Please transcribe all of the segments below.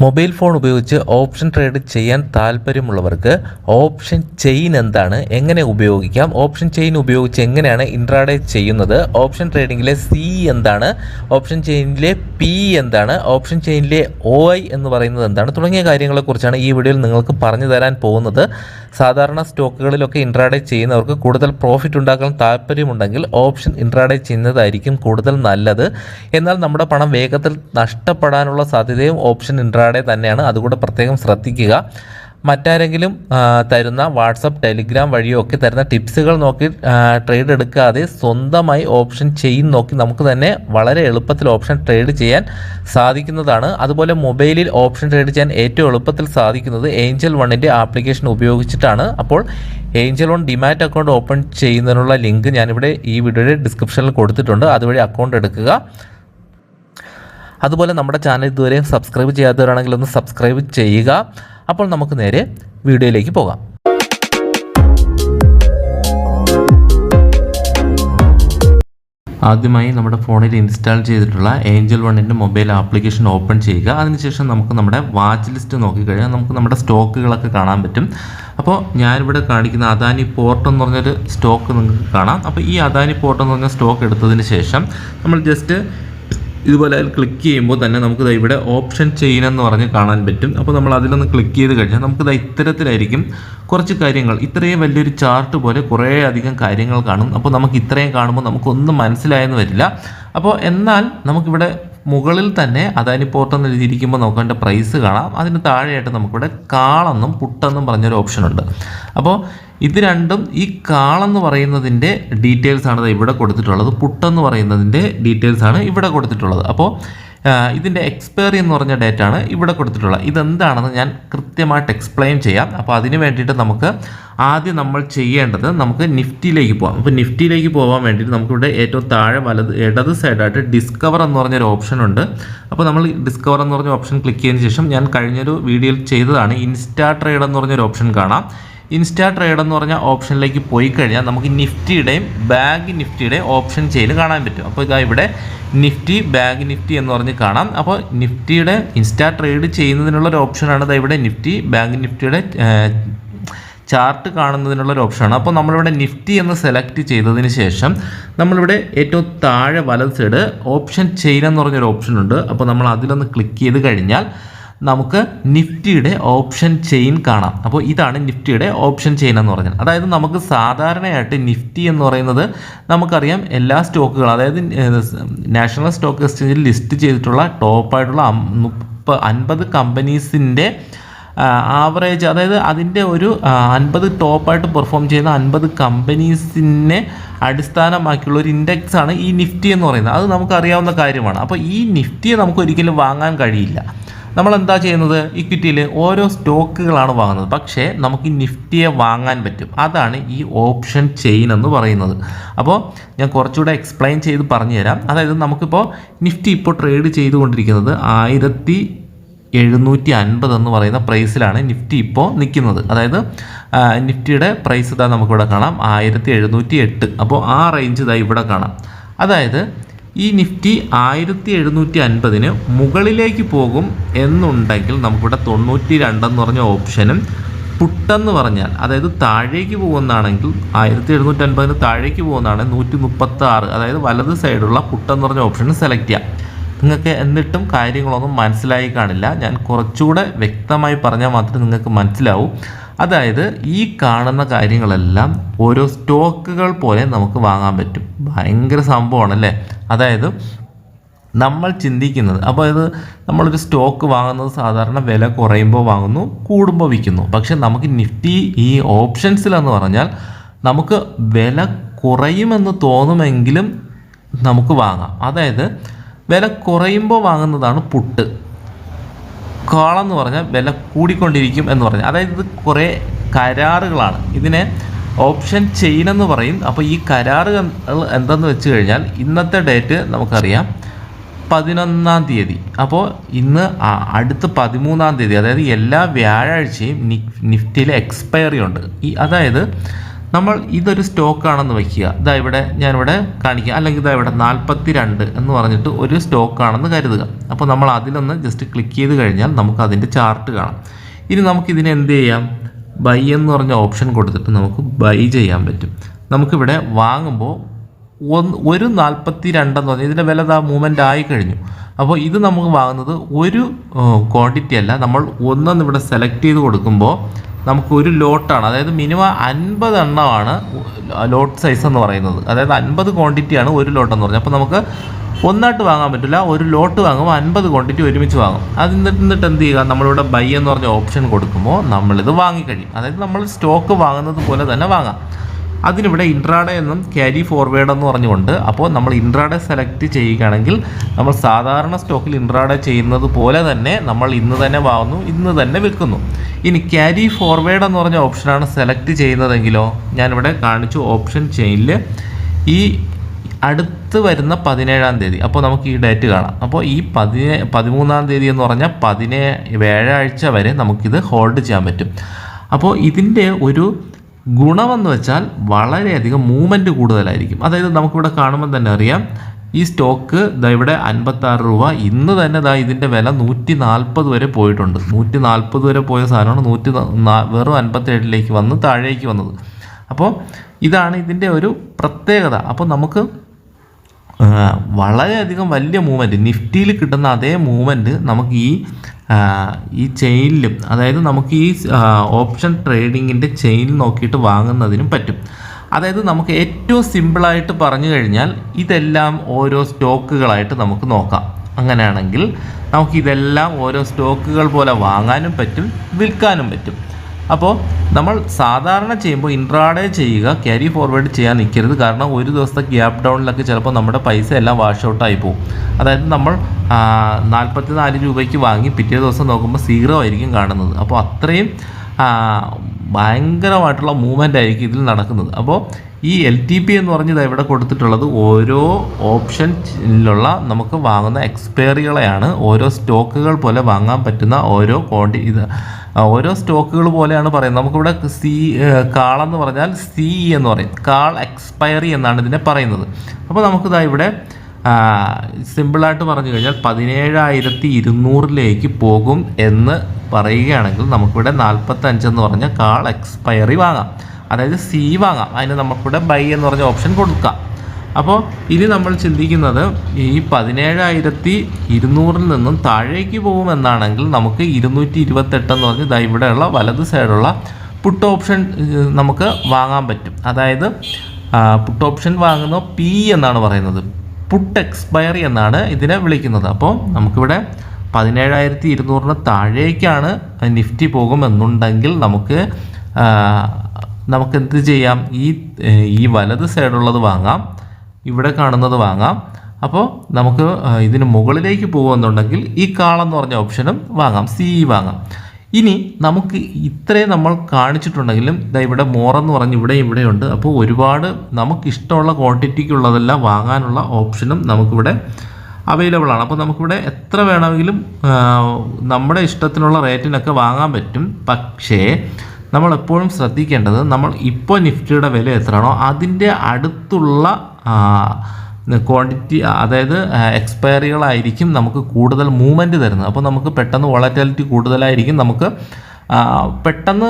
Mobile phone ഉപയോഗിച്ച് option trade ചെയ്യാൻ താല്പര്യമുള്ളവർക്ക് ഓപ്ഷൻ ചെയിൻ എന്താണ് എങ്ങനെ ഉപയോഗിക്കാം ഓപ്ഷൻ ചെയിൻ ഉപയോഗിച്ച് എങ്ങനെയാണ് ഇൻട്രാഡേ ചെയ്യുന്നത് ഓപ്ഷൻ ട്രേഡിങ്ങിലെ സി എന്താണ് ഓപ്ഷൻ ചെയിനിലെ പി എന്താണ് ഓപ്ഷൻ ചെയിനിലെ ഒ എന്ന് പറയുന്നത് എന്താണ് തുടങ്ങിയ കാര്യങ്ങളെക്കുറിച്ചാണ് ഈ വീഡിയോയിൽ നിങ്ങൾക്ക് പറഞ്ഞു തരാൻ പോകുന്നത്. സാധാരണ സ്റ്റോക്കുകളിലൊക്കെ ഇൻട്രാഡേ ചെയ്യുന്നവർക്ക് കൂടുതൽ പ്രോഫിറ്റ് ഉണ്ടാക്കാൻ താല്പര്യമുണ്ടെങ്കിൽ ഓപ്ഷൻ ഇൻട്രാഡേ ചെയ്യുന്നതായിരിക്കും കൂടുതൽ നല്ലത്. എന്നാൽ നമ്മുടെ പണം വേഗത്തിൽ നഷ്ടപ്പെടാനുള്ള സാധ്യതയും ഓപ്ഷൻ ഇൻട്രാഡേ തന്നെയാണ്. അതുകൂടെ പ്രത്യേകം ശ്രദ്ധിക്കുക. മറ്റാരെങ്കിലും തരുന്ന വാട്സപ്പ് ടെലിഗ്രാം വഴിയോ ഒക്കെ തരുന്ന ടിപ്സുകൾ നോക്കി ട്രേഡ് എടുക്കാതെ സ്വന്തമായി ഓപ്ഷൻ ചെയിൻ നോക്കി നമുക്ക് തന്നെ വളരെ എളുപ്പത്തിൽ ഓപ്ഷൻ ട്രേഡ് ചെയ്യാൻ സാധിക്കുന്നതാണ്. അതുപോലെ മൊബൈലിൽ ഓപ്ഷൻ ട്രേഡ് ചെയ്യാൻ ഏറ്റവും എളുപ്പത്തിൽ സാധിക്കുന്നത് ഏഞ്ചൽ വണ്ണിന്റെ ആപ്ലിക്കേഷൻ ഉപയോഗിച്ചിട്ടാണ്. അപ്പോൾ Angel One demat account open ചെയ്യുന്നതിനുള്ള ലിങ്ക് ഞാനിവിടെ ഈ വീഡിയോയുടെ ഡിസ്ക്രിപ്ഷനിൽ കൊടുത്തിട്ടുണ്ട്. അതുവഴി അക്കൗണ്ട് എടുക്കുക. അതുപോലെ നമ്മുടെ ചാനൽ ഇതുവരെ സബ്സ്ക്രൈബ് ചെയ്യാത്തവരാണെങ്കിൽ ഒന്ന് സബ്സ്ക്രൈബ് ചെയ്യുക. അപ്പോൾ നമുക്ക് നേരെ വീഡിയോയിലേക്ക് പോകാം. ആദ്യമായി നമ്മുടെ ഫോണിൽ ഇൻസ്റ്റാൾ ചെയ്തിട്ടുള്ള ഏഞ്ചൽ വണ്ണിന്റെ മൊബൈൽ ആപ്ലിക്കേഷൻ ഓപ്പൺ ചെയ്യുക. അതിനുശേഷം നമുക്ക് നമ്മുടെ വാച്ച് ലിസ്റ്റ് നോക്കിക്കഴിഞ്ഞാൽ നമുക്ക് നമ്മുടെ സ്റ്റോക്കുകളൊക്കെ കാണാൻ പറ്റും. അപ്പോൾ ഞാനിവിടെ കാണിക്കുന്ന അദാനി പോർട്ട് എന്ന് പറഞ്ഞൊരു സ്റ്റോക്ക് നിങ്ങൾക്ക് കാണാം. അപ്പോൾ ഈ അദാനി പോർട്ട് എന്ന് പറഞ്ഞ സ്റ്റോക്ക് എടുത്തതിന് ശേഷം നമ്മൾ ജസ്റ്റ് ഇതുപോലെ ക്ലിക്ക് ചെയ്യുമ്പോൾ തന്നെ നമുക്ക് ഇവിടെ ഓപ്ഷൻ ചെയിൻ എന്ന് പറഞ്ഞ് കാണാൻ പറ്റും. അപ്പോൾ നമ്മൾ അതിലൊന്ന് ക്ലിക്ക് ചെയ്ത് കഴിഞ്ഞാൽ നമുക്ക് ഇത്തരത്തിലായിരിക്കും കുറച്ച് കാര്യങ്ങൾ. ഇത്രയും വലിയൊരു ചാർട്ട് പോലെ കുറേ അധികം കാര്യങ്ങൾ കാണും. അപ്പോൾ നമുക്ക് ഇത്രയും കാണുമ്പോൾ നമുക്കൊന്നും മനസ്സിലായെന്ന് വരില്ല. അപ്പോൾ എന്നാൽ നമുക്കിവിടെ മുകളിൽ തന്നെ അദാനി പോർട്ട് എന്ന് എഴുതിയിരിക്കുമ്പോൾ നമുക്ക് അതിന്റെ പ്രൈസ് കാണാം. അതിന് താഴെയായിട്ട് നമുക്കിവിടെ കാളെന്നും പുട്ടെന്നും പറഞ്ഞൊരു ഓപ്ഷൻ ഉണ്ട്. അപ്പോൾ ഇത് രണ്ടും ഈ കാളെന്ന് പറയുന്നതിന്റെ ഡീറ്റെയിൽസ് ആണ് ഇവിടെ കൊടുത്തിട്ടുള്ളത്. പുട്ടെന്ന് പറയുന്നതിന്റെ ഡീറ്റെയിൽസ് ആണ് ഇവിടെ കൊടുത്തിട്ടുള്ളത്. അപ്പോൾ ഇതിന്റെ എക്സ്പയറി എന്ന് പറഞ്ഞ ഡേറ്റ് ആണ് ഇവിടെ കൊടുത്തിട്ടുള്ളത്. ഇതെന്താണെന്ന് ഞാൻ കൃത്യമായിട്ട് എക്സ്പ്ലെയിൻ ചെയ്യാം. അപ്പോൾ അതിന് വേണ്ടിയിട്ട് നമുക്ക് ആദ്യം നമ്മൾ ചെയ്യേണ്ടത് നമുക്ക് നിഫ്റ്റിയിലേക്ക് പോകാം അപ്പോൾ നിഫ്റ്റിയിലേക്ക് പോകാൻ വേണ്ടിയിട്ട് നമുക്കിവിടെ ഏറ്റവും താഴെ വലത് ഇടത് സൈഡായിട്ട് ഡിസ്കവർ എന്ന് പറഞ്ഞൊരു ഓപ്ഷൻ ഉണ്ട്. അപ്പോൾ നമ്മൾ ഡിസ്കവർ എന്ന് പറഞ്ഞ ഓപ്ഷൻ ക്ലിക്ക് ചെയ്തതിന് ശേഷം ഞാൻ കഴിഞ്ഞൊരു വീഡിയോയിൽ ചെയ്തതാണ്. ഇൻസ്റ്റാ ട്രേഡ് എന്ന് പറഞ്ഞൊരു ഓപ്ഷൻ കാണാം. ഇൻസ്റ്റാ ട്രേഡ് എന്ന് പറഞ്ഞ ഓപ്ഷനിലേക്ക് പോയി കഴിഞ്ഞാൽ നമുക്ക് നിഫ്റ്റിയുടെയും ബാങ്ക് നിഫ്റ്റിയുടെയും ഓപ്ഷൻ ചെയിൻ കാണാൻ പറ്റും. അപ്പോൾ ഇതാ ഇവിടെ നിഫ്റ്റി ബാങ്ക് നിഫ്റ്റി എന്ന് പറഞ്ഞ് കാണാം. അപ്പോൾ നിഫ്റ്റിയുടെ ഇൻസ്റ്റാ ട്രേഡ് ചെയ്യുന്നതിനുള്ള ഒരു ഓപ്ഷനാണ് ഇതാ ഇവിടെ നിഫ്റ്റി ബാങ്ക് നിഫ്റ്റിയുടെ ചാർട്ട് കാണുന്നതിനുള്ള ഒരു ഓപ്ഷനാണ്. അപ്പോൾ നമ്മളിവിടെ നിഫ്റ്റി എന്ന് സെലക്ട് ചെയ്തതിന് ശേഷം നമ്മളിവിടെ ഏറ്റവും താഴെ വലത് സൈഡ് ഓപ്ഷൻ ചെയിൻ എന്ന് പറഞ്ഞൊരു ഓപ്ഷൻ ഉണ്ട് അപ്പോൾ നമ്മൾ അതിലൊന്ന് ക്ലിക്ക് ചെയ്ത് കഴിഞ്ഞാൽ നമുക്ക് നിഫ്റ്റിയുടെ ഓപ്ഷൻ ചെയിൻ കാണാം. അപ്പോൾ ഇതാണ് നിഫ്റ്റിയുടെ ഓപ്ഷൻ ചെയിൻ എന്ന് പറഞ്ഞാൽ അതായത് നമുക്ക് സാധാരണയായിട്ട് നിഫ്റ്റി എന്ന് പറയുന്നത് നമുക്കറിയാം എല്ലാ സ്റ്റോക്കുകളും അതായത് നാഷണൽ സ്റ്റോക്ക് എക്സ്ചേഞ്ചിൽ ലിസ്റ്റ് ചെയ്തിട്ടുള്ള ടോപ്പായിട്ടുള്ള മുപ്പ അൻപത് കമ്പനീസിന്റെ ആവറേജ് അതായത് അതിന്റെ ഒരു അൻപത് ടോപ്പായിട്ട് പെർഫോം ചെയ്യുന്ന അൻപത് കമ്പനീസിനെ അടിസ്ഥാനമാക്കിയുള്ള ഒരു ഇൻഡെക്സ് ആണ് ഈ നിഫ്റ്റി എന്ന് പറയുന്നത്. അത് നമുക്കറിയാവുന്ന കാര്യമാണ്. അപ്പോൾ ഈ നിഫ്റ്റിയെ നമുക്ക് ഒരിക്കലും വാങ്ങാൻ കഴിയില്ല. നമ്മൾ എന്താ ചെയ്യുന്നത്? ഇക്വിറ്റിയിൽ ഓരോ സ്റ്റോക്കുകളാണ് വാങ്ങുന്നത്. പക്ഷേ നമുക്ക് ഈ നിഫ്റ്റിയെ വാങ്ങാൻ പറ്റും. അതാണ് ഈ ഓപ്ഷൻ ചെയിൻ എന്ന് പറയുന്നത്. അപ്പോൾ ഞാൻ കുറച്ചുകൂടെ എക്സ്പ്ലെയിൻ ചെയ്ത് പറഞ്ഞു തരാം അതായത് നമുക്കിപ്പോൾ നിഫ്റ്റി ഇപ്പോൾ ട്രേഡ് ചെയ്തുകൊണ്ടിരിക്കുന്നത് ആയിരത്തി എഴുന്നൂറ്റി അൻപത് എന്ന് പറയുന്ന പ്രൈസിലാണ് നിഫ്റ്റി ഇപ്പോൾ നിൽക്കുന്നത്. അതായത് നിഫ്റ്റിയുടെ പ്രൈസ് ഇതാ നമുക്കിവിടെ കാണാം. ആയിരത്തി എഴുന്നൂറ്റി എട്ട് അപ്പോൾ ആ റേഞ്ച് ഇതാ ഇവിടെ കാണാം. അതായത് ഈ നിഫ്റ്റി ആയിരത്തി എഴുന്നൂറ്റി അൻപതിന് മുകളിലേക്ക് പോകും എന്നുണ്ടെങ്കിൽ നമുക്കിവിടെ തൊണ്ണൂറ്റി രണ്ടെന്ന് പറഞ്ഞ ഓപ്ഷനും പുട്ടെന്ന് പറഞ്ഞാൽ അതായത് താഴേക്ക് പോകുന്നതാണെങ്കിൽ ആയിരത്തി എഴുന്നൂറ്റി അൻപതിന് താഴേക്ക് പോകുന്നതാണെങ്കിൽ നൂറ്റി മുപ്പത്തി ആറ് അതായത് വലത് സൈഡുള്ള പുട്ടെന്ന് പറഞ്ഞ ഓപ്ഷൻ സെലക്ട് ചെയ്യാം. നിങ്ങൾക്ക് എന്നിട്ടും കാര്യങ്ങളൊന്നും മനസ്സിലായി കാണില്ല. ഞാൻ കുറച്ചുകൂടെ വ്യക്തമായി പറഞ്ഞാൽ മാത്രമേ നിങ്ങൾക്ക് മനസ്സിലാവൂ. അതായത് ഈ കാണുന്ന കാര്യങ്ങളെല്ലാം ഓരോ സ്റ്റോക്കുകൾ പോലെ നമുക്ക് വാങ്ങാൻ പറ്റും. ഭയങ്കര സംഭവമാണല്ലേ? അതായത് നമ്മൾ ചിന്തിക്കുന്നത് അപ്പോൾ ഇത് നമ്മളൊരു സ്റ്റോക്ക് വാങ്ങുന്നത് സാധാരണ വില കുറയുമ്പോൾ വാങ്ങുന്നു കൂടുമ്പോൾ വിൽക്കുന്നു. പക്ഷേ നമുക്ക് നിഫ്റ്റി ഈ ഓപ്ഷൻസിലെന്ന് പറഞ്ഞാൽ നമുക്ക് വില കുറയുമെന്ന് തോന്നുമെങ്കിലും നമുക്ക് വാങ്ങാം. അതായത് വില കുറയുമ്പോൾ വാങ്ങുന്നതാണ് പുട്ട്. കാളെന്ന് പറഞ്ഞാൽ വില കൂടിക്കൊണ്ടിരിക്കും എന്ന് പറഞ്ഞാൽ. അതായത് ഇത് കുറേ കരാറുകളാണ്. ഇതിനെ ഓപ്ഷൻ ചെയിൻ എന്ന് പറയും. അപ്പോൾ ഈ കരാർ എന്തെന്ന് വെച്ച് കഴിഞ്ഞാൽ ഇന്നത്തെ ഡേറ്റ് നമുക്കറിയാം പതിനൊന്നാം തീയതി. അപ്പോൾ ഇന്ന് അടുത്ത പതിമൂന്നാം തീയതി അതായത് എല്ലാ വ്യാഴാഴ്ചയും നിഫ്റ്റിയിലെ എക്സ്പയറി ഉണ്ട്. ഈ അതായത് നമ്മൾ ഇതൊരു സ്റ്റോക്കാണെന്ന് വയ്ക്കുക. ഇതാ ഇവിടെ ഞാനിവിടെ കാണിക്കുക അല്ലെങ്കിൽ ഇതാ ഇവിടെ നാൽപ്പത്തി രണ്ട് എന്ന് പറഞ്ഞിട്ട് ഒരു സ്റ്റോക്കാണെന്ന് കരുതുക. അപ്പോൾ നമ്മൾ അതിലൊന്ന് ജസ്റ്റ് ക്ലിക്ക് ചെയ്ത് കഴിഞ്ഞാൽ നമുക്ക് അതിന്റെ ചാർട്ട് കാണാം. ഇനി നമുക്കിതിനെ എന്ത് ചെയ്യാം? ബൈ എന്ന് പറഞ്ഞ ഓപ്ഷൻ കൊടുത്തിട്ട് നമുക്ക് ബൈ ചെയ്യാൻ പറ്റും. നമുക്കിവിടെ വാങ്ങുമ്പോൾ ഒന്ന് ഒരു നാൽപ്പത്തി രണ്ടെന്ന് പറഞ്ഞാൽ ഇതിന്റെ വില ആ മൂവ്മെന്റ് ആയി കഴിഞ്ഞു. അപ്പോൾ ഇത് നമുക്ക് വാങ്ങുന്നത് ഒരു ക്വാണ്ടിറ്റി അല്ല. നമ്മൾ ഒന്നെന്ന് ഇവിടെ സെലക്ട് ചെയ്ത് കൊടുക്കുമ്പോൾ നമുക്ക് ഒരു ലോട്ടാണ് അതായത് മിനിമം അൻപത് എണ്ണമാണ് ലോട്ട് സൈസ് എന്ന് പറയുന്നത്. അതായത് അൻപത് ക്വാണ്ടിറ്റിയാണ് ഒരു ലോട്ടെന്ന് പറഞ്ഞത്. അപ്പോൾ നമുക്ക് ഒന്നായിട്ട് വാങ്ങാൻ പറ്റില്ല. ഒരു ലോട്ട് വാങ്ങുമ്പോൾ അൻപത് ക്വാണ്ടിറ്റി ഒരുമിച്ച് വാങ്ങും. അത് എന്നിട്ട് എന്നിട്ട് എന്ത് ചെയ്യുക? നമ്മളിവിടെ ബൈ എന്ന് പറഞ്ഞ ഓപ്ഷൻ കൊടുക്കുമ്പോൾ നമ്മളിത് വാങ്ങിക്കഴിയും. അതായത് നമ്മൾ സ്റ്റോക്ക് വാങ്ങുന്നത് പോലെ തന്നെ വാങ്ങാം. അതിനിവിടെ ഇൻട്രാഡേ എന്നും ക്യാരി ഫോർവേഡ് എന്ന് പറഞ്ഞുകൊണ്ട് അപ്പോൾ നമ്മൾ ഇൻട്രാഡേ സെലക്ട് ചെയ്യുകയാണെങ്കിൽ നമ്മൾ സാധാരണ സ്റ്റോക്കിൽ ഇൻട്രാഡേ ചെയ്യുന്നത് പോലെ തന്നെ നമ്മൾ ഇന്ന് തന്നെ വാങ്ങുന്നു ഇന്ന് തന്നെ വിൽക്കുന്നു. ഇനി ക്യാരി ഫോർവേഡ് എന്ന് പറഞ്ഞ ഓപ്ഷനാണ് സെലക്ട് ചെയ്യുന്നതെങ്കിലോ? ഞാനിവിടെ കാണിച്ചു ഓപ്ഷൻ ചെയിനിൽ ഈ അടുത്ത് വരുന്ന പതിനേഴാം തീയതി. അപ്പോൾ നമുക്ക് ഈ ഡേറ്റ് കാണാം. അപ്പോൾ ഈ പതിനേ പതിമൂന്നാം തീയതി എന്ന് പറഞ്ഞാൽ പതിനേ വ്യാഴാഴ്ച വരെ നമുക്കിത് ഹോൾഡ് ചെയ്യാൻ പറ്റും. അപ്പോൾ ഇതിന്റെ ഒരു ഗുണമെന്ന് വെച്ചാൽ വളരെയധികം മൂവ്മെന്റ് കൂടുതലായിരിക്കും. അതായത് നമുക്കിവിടെ കാണുമ്പോൾ തന്നെ അറിയാം ഈ സ്റ്റോക്ക് ദാ ഇവിടെ അൻപത്താറ് രൂപ. ഇന്ന് തന്നെ ദാ ഇതിന്റെ വില നൂറ്റി നാൽപ്പത് വരെ പോയിട്ടുണ്ട്. നൂറ്റി നാൽപ്പത് വരെ പോയ സാധനമാണ് നൂറ്റി വെറും അൻപത്തേഴിലേക്ക് വന്ന് താഴേക്ക് വന്നത്. അപ്പോൾ ഇതാണ് ഇതിന്റെ ഒരു പ്രത്യേകത. അപ്പോൾ നമുക്ക് വളരെയധികം വലിയ മൂവ്മെന്റ് നിഫ്റ്റിയിൽ കിട്ടുന്ന അതേ മൂവ്മെന്റ് നമുക്ക് ഈ ഈ ചെയിനിലും അതായത് നമുക്ക് ഈ ഓപ്ഷൻ ട്രേഡിങ്ങിന്റെ ചെയിൻ നോക്കിയിട്ട് വാങ്ങുന്നതിനും പറ്റും. അതായത് നമുക്ക് ഏറ്റവും സിമ്പിളായിട്ട് പറഞ്ഞു കഴിഞ്ഞാൽ ഇതെല്ലാം ഓരോ സ്റ്റോക്കുകളായിട്ട് നമുക്ക് നോക്കാം. അങ്ങനെയാണെങ്കിൽ നമുക്കിതെല്ലാം ഓരോ സ്റ്റോക്കുകൾ പോലെ വാങ്ങാനും പറ്റും വിൽക്കാനും പറ്റും. അപ്പോൾ നമ്മൾ സാധാരണ ചെയ്യുമ്പോൾ ഇൻട്രാഡേ ചെയ്യുക ക്യാരി ഫോർവേഡ് ചെയ്യാൻ നിൽക്കരുത്. കാരണം ഒരു ദിവസത്തെ ഗ്യാപ് ഡൗണിലൊക്കെ ചിലപ്പോൾ നമ്മുടെ പൈസ എല്ലാം വാഷ് ഔട്ടായി പോകും. അതായത് നമ്മൾ നാൽപ്പത്തി നാല് രൂപയ്ക്ക് വാങ്ങി പിറ്റേ ദിവസം നോക്കുമ്പോൾ സീറോ ആയിരിക്കും കാണുന്നത്. അപ്പോൾ അത്രയും ഭയങ്കരമായിട്ടുള്ള മൂവ്മെന്റ് ആയിരിക്കും ഇതിൽ നടക്കുന്നത്. അപ്പോൾ ഈ എൽ ടി പി എന്ന് പറഞ്ഞത് ഇവിടെ കൊടുത്തിട്ടുള്ളത്? ഓരോ ഓപ്ഷനിലുള്ള നമുക്ക് വാങ്ങുന്ന എക്സ്പയറികളെയാണ് ഓരോ സ്റ്റോക്കുകൾ പോലെ വാങ്ങാൻ പറ്റുന്ന ഓരോ ക്വാണ്ടി ഇത് ഓരോ സ്റ്റോക്കുകൾ പോലെയാണ് പറയുന്നത്. നമുക്കിവിടെ സി കാളെന്ന് പറഞ്ഞാൽ സി എന്ന് പറയും. കാൾ എക്സ്പയറി എന്നാണ് ഇതിനെ പറയുന്നത്. അപ്പോൾ നമുക്കിതാ ഇവിടെ സിമ്പിളായിട്ട് പറഞ്ഞു കഴിഞ്ഞാൽ പതിനേഴായിരത്തി ഇരുന്നൂറിലേക്ക് പോകും എന്ന് പറയുകയാണെങ്കിൽ നമുക്കിവിടെ നാൽപ്പത്തഞ്ചെന്ന് പറഞ്ഞ കാൾ എക്സ്പയറി വാങ്ങാം. അതായത് സി വാങ്ങാം. അതിന് നമുക്കിവിടെ ബൈ എന്ന് പറഞ്ഞ ഓപ്ഷൻ കൊടുക്കാം. അപ്പോൾ ഇനി നമ്മൾ ചിന്തിക്കുന്നത് ഈ പതിനേഴായിരത്തി ഇരുന്നൂറിൽ നിന്നും താഴേക്ക് പോകുമെന്നാണെങ്കിൽ നമുക്ക് ഇരുന്നൂറ്റി ഇരുപത്തെട്ടെന്ന് പറഞ്ഞ് ദാ ഇവിടെയുള്ള വലത് സൈഡുള്ള പുട്ട് ഓപ്ഷൻ നമുക്ക് വാങ്ങാൻ പറ്റും. അതായത് പുട്ട് ഓപ്ഷൻ വാങ്ങുന്ന പി എന്നാണ് പറയുന്നത്. പുട്ട് എക്സ്പയറി എന്നാണ് ഇതിനെ വിളിക്കുന്നത്. അപ്പോൾ നമുക്കിവിടെ പതിനേഴായിരത്തി ഇരുന്നൂറിന് താഴേക്കാണ് നിഫ്റ്റി പോകുമെന്നുണ്ടെങ്കിൽ നമുക്ക് ആ, നമുക്ക് എന്ത് ചെയ്യാം? ഈ ഈ വലത് സൈഡുള്ളത് വാങ്ങാം. ഇവിടെ കാണുന്നത് വാങ്ങാം. അപ്പോൾ നമുക്ക് ഇതിന് മുകളിലേക്ക് പോകുമെന്നുണ്ടെങ്കിൽ ഈ കാളെന്ന് പറഞ്ഞ ഓപ്ഷനും വാങ്ങാം. സി വാങ്ങാം. ഇനി നമുക്ക് ഇത്രയും നമ്മൾ കാണിച്ചിട്ടുണ്ടെങ്കിലും ഇതാ ഇവിടെ മോറെന്ന് പറഞ്ഞ് ഇവിടെ ഇവിടെയുണ്ട്. അപ്പോൾ ഒരുപാട് നമുക്ക് ഇഷ്ടമുള്ള ക്വാണ്ടിറ്റിക്കുള്ളതെല്ലാം വാങ്ങാനുള്ള ഓപ്ഷനും നമുക്കിവിടെ അവൈലബിൾ ആണ്. അപ്പോൾ നമുക്കിവിടെ എത്ര വേണമെങ്കിലും നമ്മുടെ ഇഷ്ടത്തിനുള്ള റേറ്റിനൊക്കെ വാങ്ങാൻ പറ്റും. പക്ഷേ നമ്മൾ എപ്പോഴും ശ്രദ്ധിക്കേണ്ടത് നമ്മൾ ഇപ്പോൾ നിഫ്റ്റിയുടെ വില എത്രയാണോ അതിന്റെ അടുത്തുള്ള ക്വാണ്ടിറ്റി അതായത് എക്സ്പയറികളായിരിക്കും നമുക്ക് കൂടുതൽ മൂവ്മെന്റ് തരുന്നത്. അപ്പോൾ നമുക്ക് പെട്ടെന്ന് വോളറ്റാലിറ്റി കൂടുതലായിരിക്കും നമുക്ക് പെട്ടെന്ന്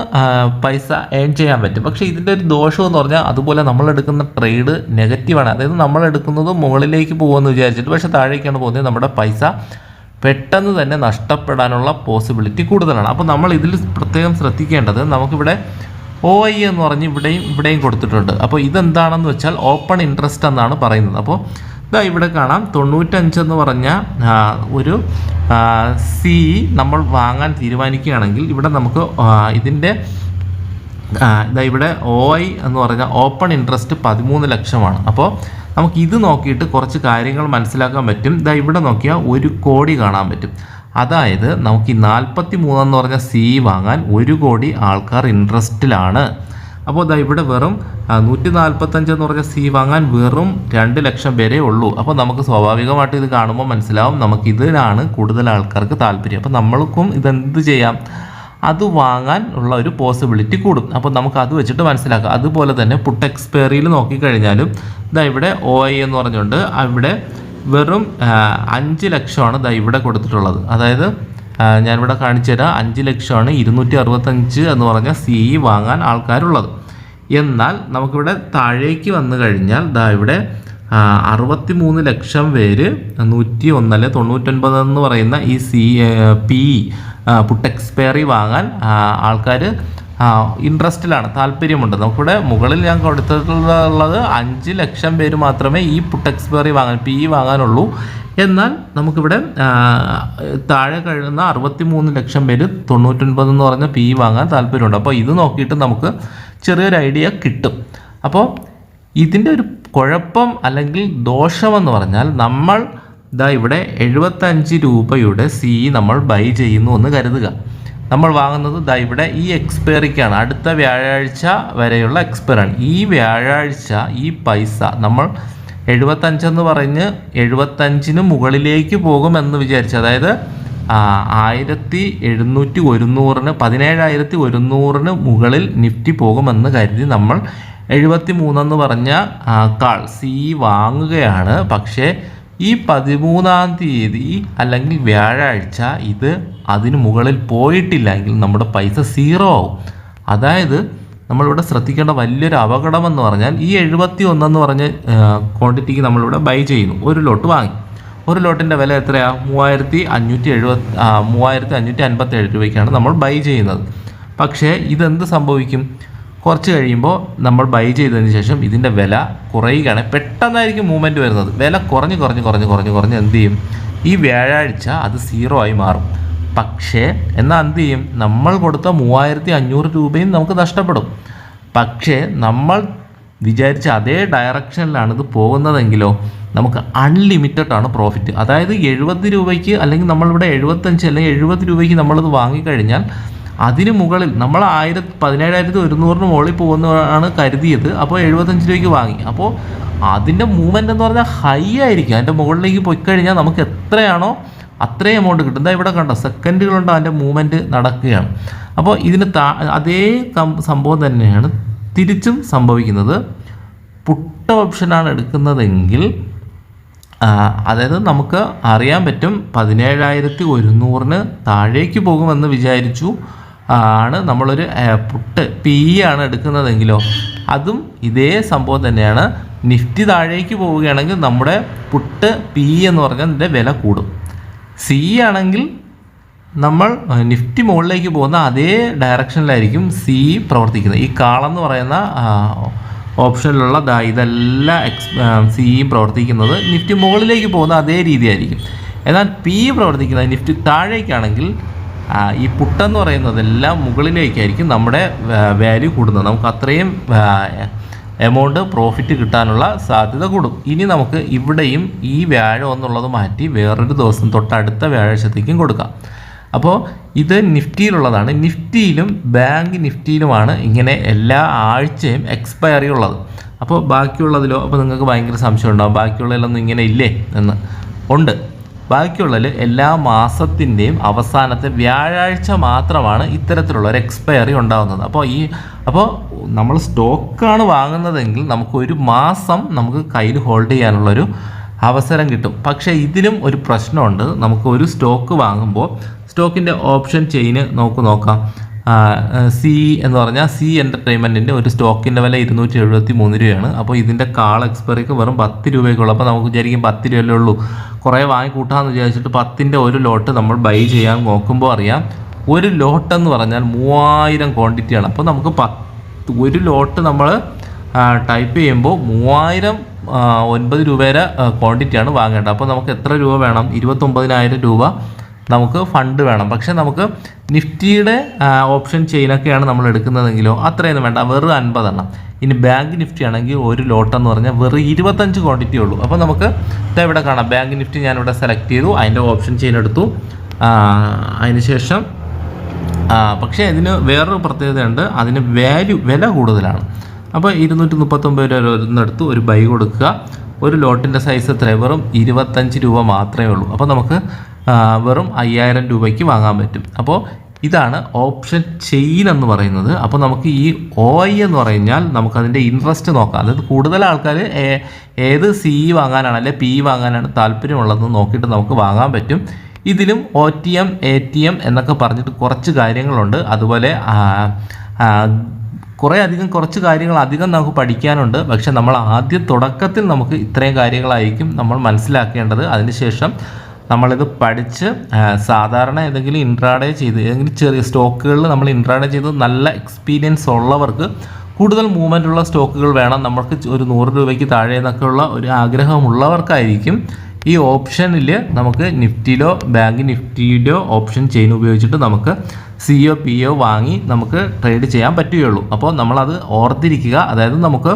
പൈസ ഏൺ ചെയ്യാൻ പറ്റും. പക്ഷേ ഇതിന്റെ ഒരു ദോഷം എന്ന് പറഞ്ഞാൽ അതുപോലെ നമ്മൾ എടുക്കുന്ന ട്രേഡ് നെഗറ്റീവാണ് അതായത് നമ്മൾ എടുക്കുന്നത് മുകളിലേക്ക് പോകുമെന്ന് വിചാരിച്ചിട്ട് പക്ഷേ താഴേക്കാണ് പോകുന്നത്. നമ്മുടെ പൈസ പെട്ടെന്ന് തന്നെ നഷ്ടപ്പെടാനുള്ള പോസിബിലിറ്റി കൂടുതലാണ്. അപ്പോൾ നമ്മൾ ഇതിൽ പ്രത്യേകം ശ്രദ്ധിക്കേണ്ടത് നമുക്കിവിടെ ഒ ഐ എന്ന് പറഞ്ഞ് ഇവിടെയും ഇവിടെയും കൊടുത്തിട്ടുണ്ട്. അപ്പോൾ ഇതെന്താണെന്ന് വെച്ചാൽ ഓപ്പൺ ഇൻട്രസ്റ്റ് എന്നാണ് പറയുന്നത്. അപ്പോൾ ഇതാ ഇവിടെ കാണാം. തൊണ്ണൂറ്റഞ്ച് എന്ന് പറഞ്ഞ ഒരു സി നമ്മൾ വാങ്ങാൻ തീരുമാനിക്കുകയാണെങ്കിൽ ഇവിടെ നമുക്ക് ഇതിന്റെ ഇതാ ഇവിടെ ഒ ഐ എന്ന് പറഞ്ഞാൽ ഓപ്പൺ ഇൻട്രസ്റ്റ് പതിമൂന്ന് ലക്ഷമാണ്. അപ്പോൾ നമുക്ക് ഇത് നോക്കിയിട്ട് കുറച്ച് കാര്യങ്ങൾ മനസ്സിലാക്കാൻ പറ്റും. ഇതാ ഇവിടെ നോക്കിയാൽ ഒരു കോടി കാണാൻ പറ്റും. അതായത് നമുക്ക് ഈ നാൽപ്പത്തി മൂന്നെന്ന് പറഞ്ഞ സി വാങ്ങാൻ ഒരു കോടി ആൾക്കാർ ഇൻട്രസ്റ്റിലാണ് അപ്പോൾ ഇതാ ഇവിടെ വെറും നൂറ്റി നാൽപ്പത്തഞ്ച് എന്ന് പറഞ്ഞ സി വാങ്ങാൻ വെറും രണ്ട് ലക്ഷം പേരേ ഉള്ളൂ. അപ്പോൾ നമുക്ക് സ്വാഭാവികമായിട്ട് ഇത് കാണുമ്പോൾ മനസ്സിലാവും നമുക്ക് ഇതിനാണ് കൂടുതൽ ആൾക്കാർക്ക് താല്പര്യം. അപ്പോൾ നമ്മൾക്കും ഇതെന്ത് ചെയ്യാം? അത് വാങ്ങാൻ ഉള്ള ഒരു പോസിബിലിറ്റി കൂടും. അപ്പോൾ നമുക്ക് അത് വെച്ചിട്ട് മനസ്സിലാക്കാം. അതുപോലെ തന്നെ പുട്ട് എക്സ്പയറിയിൽ നോക്കിക്കഴിഞ്ഞാലും ഇതാ ഇവിടെ ഒ ഐ എന്ന് പറഞ്ഞുകൊണ്ട് അവിടെ വെറും അഞ്ച് ലക്ഷമാണ് ഇതാ ഇവിടെ കൊടുത്തിട്ടുള്ളത്. അതായത് ഞാനിവിടെ കാണിച്ചു തരാം. അഞ്ച് ലക്ഷമാണ് ഇരുന്നൂറ്റി അറുപത്തഞ്ച് എന്ന് പറഞ്ഞ സി ഇ വാങ്ങാൻ ആൾക്കാരുള്ളത്. എന്നാൽ നമുക്കിവിടെ താഴേക്ക് വന്നു കഴിഞ്ഞാൽ ദാ ഇവിടെ അറുപത്തി മൂന്ന് ലക്ഷം പേര് നൂറ്റി ഒന്നല്ല തൊണ്ണൂറ്റൊൻപത് എന്ന് പറയുന്ന ഈ സി പി പുട്ട് എക്സ്പയറി വാങ്ങാൻ ആൾക്കാർ ഇൻട്രസ്റ്റിലാണ് താല്പര്യമുണ്ട്. നമുക്കിവിടെ മുകളിൽ ഞാൻ കൊടുത്തിട്ടുള്ളത് അഞ്ച് ലക്ഷം പേര് മാത്രമേ ഈ പുട്ട് എക്സ്പയറി വാങ്ങാൻ പി വാങ്ങാനുള്ളൂ. എന്നാൽ നമുക്കിവിടെ താഴെ കഴിയുന്ന അറുപത്തി മൂന്ന് ലക്ഷം പേര് തൊണ്ണൂറ്റൊൻപത് എന്ന് പറഞ്ഞ പി വാങ്ങാൻ താല്പര്യമുണ്ട്. അപ്പോൾ ഇത് നോക്കിയിട്ട് നമുക്ക് ചെറിയൊരു ഐഡിയ കിട്ടും. അപ്പോൾ ഇതിന്റെ ഒരു കുഴപ്പം അല്ലെങ്കിൽ ദോഷമെന്ന് പറഞ്ഞാൽ നമ്മൾ ഇതാ ഇവിടെ എഴുപത്തഞ്ച് രൂപയുടെ സി നമ്മൾ ബൈ ചെയ്യുന്നു എന്ന് കരുതുക. നമ്മൾ വാങ്ങുന്നത് ദാ ഇവിടെ ഈ എക്സ്പയറിക്കാണ് അടുത്ത വ്യാഴാഴ്ച വരെയുള്ള എക്സ്പയറാണ് ഈ വ്യാഴാഴ്ച ഈ പൈസ നമ്മൾ എഴുപത്തഞ്ചെന്ന് പറഞ്ഞ് എഴുപത്തഞ്ചിന് മുകളിലേക്ക് പോകുമെന്ന് വിചാരിച്ചു അതായത് ആയിരത്തി എഴുന്നൂറ്റി ഒരുന്നൂറിന് പതിനേഴായിരത്തി ഒരുന്നൂറിന് മുകളിൽ നിഫ്റ്റി പോകുമെന്ന് കരുതി നമ്മൾ എഴുപത്തി മൂന്നെന്ന് പറഞ്ഞ ആ, കാൾ സി വാങ്ങുകയാണ്. പക്ഷേ ഈ പതിമൂന്നാം തീയതി അല്ലെങ്കിൽ വ്യാഴാഴ്ച ഇത് അതിന് മുകളിൽ പോയിട്ടില്ലെങ്കിൽ നമ്മുടെ പൈസ സീറോ ആവും. അതായത് നമ്മളിവിടെ ശ്രദ്ധിക്കേണ്ട വലിയൊരു അപകടം എന്ന് പറഞ്ഞാൽ ഈ എഴുപത്തി ഒന്നെന്ന് പറഞ്ഞ ക്വാണ്ടിറ്റിക്ക് നമ്മളിവിടെ ബൈ ചെയ്യുന്നു. ഒരു ലോട്ട് വാങ്ങി. ഒരു ലോട്ടിന്റെ വില എത്രയാണ് മൂവായിരത്തി അഞ്ഞൂറ്റി എഴുപത്തി മൂവായിരത്തി അഞ്ഞൂറ്റി അൻപത്തേഴ് രൂപയ്ക്കാണ് നമ്മൾ ബൈ ചെയ്യുന്നത്. പക്ഷേ ഇതെന്ത് സംഭവിക്കും? കുറച്ച് കഴിയുമ്പോൾ നമ്മൾ ബൈ ചെയ്തതിന് ശേഷം ഇതിന്റെ വില കുറയുകയാണ്. പെട്ടെന്നായിരിക്കും മൂവ്മെന്റ് വരുന്നത്. വില കുറഞ്ഞ് കുറഞ്ഞ് കുറഞ്ഞ് കുറഞ്ഞ് കുറഞ്ഞ് എന്ത് ചെയ്യും? ഈ വ്യാഴാഴ്ച അത് സീറോ ആയി മാറും. പക്ഷേ എന്നാൽ എന്ത് ചെയ്യും? നമ്മൾ കൊടുത്ത മൂവായിരത്തി അഞ്ഞൂറ് രൂപയും നമുക്ക് നഷ്ടപ്പെടും. പക്ഷേ നമ്മൾ വിചാരിച്ച അതേ ഡയറക്ഷനിലാണ് ഇത് പോകുന്നതെങ്കിലോ നമുക്ക് അൺലിമിറ്റഡ് ആണ് പ്രോഫിറ്റ് അതായത് എഴുപത് രൂപയ്ക്ക് അല്ലെങ്കിൽ നമ്മളിവിടെ എഴുപത്തഞ്ച് അല്ലെങ്കിൽ എഴുപത് രൂപയ്ക്ക് നമ്മളിത് വാങ്ങിക്കഴിഞ്ഞാൽ അതിന് മുകളിൽ നമ്മൾ ആയിരത്തി പതിനേഴായിരത്തി ഒരുന്നൂറിന് മുകളിൽ പോകുന്നതാണ് കരുതിയത്. അപ്പോൾ എഴുപത്തഞ്ച് രൂപയ്ക്ക് വാങ്ങി. അപ്പോൾ അതിന്റെ മൂവ്മെന്റ് എന്ന് പറഞ്ഞാൽ ഹൈ ആയിരിക്കും. അതിന്റെ മുകളിലേക്ക് പോയി കഴിഞ്ഞാൽ നമുക്ക് എത്രയാണോ അത്രയും എമൗണ്ട് കിട്ടും. എന്താ ഇവിടെ കണ്ടോ സെക്കൻഡുകൾ കൊണ്ട് അതിന്റെ മൂവ്മെന്റ് നടക്കുകയാണ്. അപ്പോൾ ഇതിന് താ അതേ സംഭവം തന്നെയാണ് തിരിച്ചും സംഭവിക്കുന്നത്. പുട്ട ഓപ്ഷനാണ് എടുക്കുന്നതെങ്കിൽ അതായത് നമുക്ക് അറിയാൻ പറ്റും പതിനേഴായിരത്തി ഒരുന്നൂറിന് താഴേക്ക് പോകുമെന്ന് വിചാരിച്ചു. ആണ് നമ്മളൊരു പുട്ട് പി ആണ് എടുക്കുന്നതെങ്കിലോ അതും ഇതേ സംഭവം തന്നെയാണ്. നിഫ്റ്റി താഴേക്ക് പോവുകയാണെങ്കിൽ നമ്മുടെ പുട്ട് പി എന്ന് പറഞ്ഞാൽ അതിന്റെ വില കൂടും. സി ആണെങ്കിൽ നമ്മൾ നിഫ്റ്റി മുകളിലേക്ക് പോകുന്ന അതേ ഡയറക്ഷനിലായിരിക്കും സി പ്രവർത്തിക്കുന്നത്. ഈ കാളെന്ന് പറയുന്ന ഓപ്ഷനിലുള്ള ഇതെല്ലാം എക്സ് സിയും പ്രവർത്തിക്കുന്നത്. നിഫ്റ്റി മുകളിലേക്ക് പോകുന്ന അതേ രീതിയായിരിക്കും. എന്നാൽ പി പ്രവർത്തിക്കുന്നത് നിഫ്റ്റി താഴേക്കാണെങ്കിൽ ഈ പുട്ടെന്ന് പറയുന്നത് എല്ലാം മുകളിലേക്കായിരിക്കും നമ്മുടെ വാല്യൂ കൂടുന്നത്. നമുക്ക് അത്രയും എമൗണ്ട് പ്രോഫിറ്റ് കിട്ടാനുള്ള സാധ്യത കൂടും. ഇനി നമുക്ക് ഇവിടെയും ഈ വ്യാഴം എന്നുള്ളത് മാറ്റി വേറൊരു ദിവസം തൊട്ടടുത്ത വ്യാഴാഴ്ചത്തേക്കും കൊടുക്കാം. അപ്പോൾ ഇത് നിഫ്റ്റിയിലുള്ളതാണ്. നിഫ്റ്റിയിലും ബാങ്ക് നിഫ്റ്റിയിലുമാണ് ഇങ്ങനെ എല്ലാ ആഴ്ചയും എക്സ്പയറി ഉള്ളത്. അപ്പോൾ ബാക്കിയുള്ളതിലോ അപ്പോൾ നിങ്ങൾക്ക് ഭയങ്കര സംശയം ഉണ്ടാകും ബാക്കിയുള്ളതിലൊന്നും ഇങ്ങനെ ഇല്ലേ എന്ന്. ഉണ്ട്. ബാക്കിയുള്ളതിൽ എല്ലാ മാസത്തിന്റെയും അവസാനത്തെ വ്യാഴാഴ്ച മാത്രമാണ് ഇത്തരത്തിലുള്ള ഒരു എക്സ്പയറി ഉണ്ടാകുന്നത് അപ്പോൾ ഈ അപ്പോൾ നമ്മൾ സ്റ്റോക്കാണ് വാങ്ങുന്നതെങ്കിൽ നമുക്ക് ഒരു മാസം നമുക്ക് കയ്യിൽ ഹോൾഡ് ചെയ്യാനുള്ളൊരു അവസരം കിട്ടും. പക്ഷേ ഇതിലും ഒരു പ്രശ്നമുണ്ട്. നമുക്ക് ഒരു സ്റ്റോക്ക് വാങ്ങുമ്പോൾ സ്റ്റോക്കിന്റെ ഓപ്ഷൻ ചെയിന് നമുക്ക് നോക്കാം. സി എന്ന് പറഞ്ഞാൽ സി എന്റർടൈൻമെന്റിന്റെ ഒരു സ്റ്റോക്കിന്റെ വില ഇരുന്നൂറ്റി എഴുപത്തി മൂന്ന് രൂപയാണ്. അപ്പോൾ ഇതിന്റെ കാൾ എക്സ്പയറിക്ക് വെറും പത്ത് രൂപയ്ക്കുള്ളൂ അപ്പോൾ നമുക്ക് വിചാരിക്കും പത്ത് രൂപയല്ലേ ഉള്ളൂ. കുറേ വാങ്ങിക്കൂട്ടാമെന്ന് വിചാരിച്ചിട്ട് പത്തിന്റെ ഒരു ലോട്ട് നമ്മൾ ബൈ ചെയ്യാൻ നോക്കുമ്പോൾ അറിയാം. ഒരു ലോട്ടെന്ന് പറഞ്ഞാൽ മൂവായിരം ക്വാണ്ടിറ്റിയാണ്. അപ്പോൾ നമുക്ക് പത്ത് ഒരു ലോട്ട് നമ്മൾ ടൈപ്പ് ചെയ്യുമ്പോൾ മൂവായിരം ഒൻപത് രൂപയുടെ ക്വാണ്ടിറ്റിയാണ് വാങ്ങേണ്ടത്. അപ്പോൾ നമുക്ക് എത്ര രൂപ വേണം? ഇരുപത്തൊമ്പതിനായിരം രൂപ. നമുക്ക് ഫണ്ട് വേണം. പക്ഷെ നമുക്ക് നിഫ്റ്റിയുടെ ഓപ്ഷൻ ചെയിനൊക്കെയാണ് നമ്മൾ എടുക്കുന്നതെങ്കിലോ അത്രയൊന്നും വേണ്ട. വെറും അൻപതെണ്ണം. ഇനി ബാങ്ക് നിഫ്റ്റി ആണെങ്കിൽ ഒരു ലോട്ട് എന്ന് പറഞ്ഞാൽ വെറും ഇരുപത്തഞ്ച് ക്വാണ്ടിറ്റി ഉള്ളൂ. അപ്പോൾ നമുക്ക് ഇവിടെ കാണാം. ബാങ്ക് നിഫ്റ്റി ഞാനിവിടെ സെലക്ട് ചെയ്തു. അതിന്റെ ഓപ്ഷൻ ചെയിൻ എടുത്തു. അതിനുശേഷം പക്ഷേ ഇതിന് വേറൊരു പ്രത്യേകതയുണ്ട്. അതിന് വാല്യൂ വില കൂടുതലാണ്. അപ്പോൾ ഇരുന്നൂറ്റി മുപ്പത്തൊമ്പത് രൂപ ഒരെണ്ണെടുത്ത് ഒരു ബൈ കൊടുക്കുക. ഒരു ലോട്ടിന്റെ സൈസ് എത്ര വെറും ഇരുപത്തഞ്ച് രൂപ മാത്രമേ ഉള്ളൂ. അപ്പോൾ നമുക്ക് വെറും അയ്യായിരം രൂപയ്ക്ക് വാങ്ങാൻ പറ്റും. അപ്പോൾ ഇതാണ് ഓപ്ഷൻ ചെയിൻ എന്ന് പറയുന്നത്. അപ്പോൾ നമുക്ക് ഈ ഒ ഐ എന്ന് പറഞ്ഞാൽ നമുക്കതിന്റെ ഇൻട്രസ്റ്റ് നോക്കാം. അതായത് കൂടുതൽ ആൾക്കാർ ഏത് സി വാങ്ങാനാണ് അല്ലെ പി വാങ്ങാനാണ് താല്പര്യമുള്ളതെന്ന് നോക്കിയിട്ട് നമുക്ക് വാങ്ങാൻ പറ്റും. ഇതിലും O T M A T M എന്നൊക്കെ പറഞ്ഞിട്ട് കുറച്ച് കാര്യങ്ങളുണ്ട്. അതുപോലെ കുറേ അധികം കുറച്ച് കാര്യങ്ങൾ അധികം നമുക്ക് പഠിക്കാനുണ്ട്. പക്ഷെ നമ്മൾ ആദ്യ തുടക്കത്തിൽ നമുക്ക് ഇത്രയും കാര്യങ്ങളായിരിക്കും നമ്മൾ മനസ്സിലാക്കേണ്ടത്. അതിനുശേഷം നമ്മളിത് പഠിച്ച് സാധാരണ ഏതെങ്കിലും ഇൻട്രാഡേ ചെയ്ത് ഏതെങ്കിലും ചെറിയ സ്റ്റോക്കുകളിൽ നമ്മൾ ഇൻട്രാഡേ ചെയ്ത് നല്ല എക്സ്പീരിയൻസ് ഉള്ളവർക്ക് കൂടുതൽ മൂവ്മെന്റ് ഉള്ള സ്റ്റോക്കുകൾ വേണം. നമുക്ക് ഒരു നൂറ് രൂപയ്ക്ക് താഴെ എന്നൊക്കെയുള്ള ഒരു ആഗ്രഹമുള്ളവർക്കായിരിക്കും ഈ ഓപ്ഷനിൽ നമുക്ക് നിഫ്റ്റിയിലോ ബാങ്ക് നിഫ്റ്റിയിലോ ഓപ്ഷൻ ചെയിൻ ഉപയോഗിച്ചിട്ട് നമുക്ക് സി ഒ പി ഒ വാങ്ങി നമുക്ക് ട്രേഡ് ചെയ്യാൻ പറ്റുകയുള്ളൂ. അപ്പോൾ നമ്മളത് ഓർത്തിരിക്കുക. അതായത് നമുക്ക്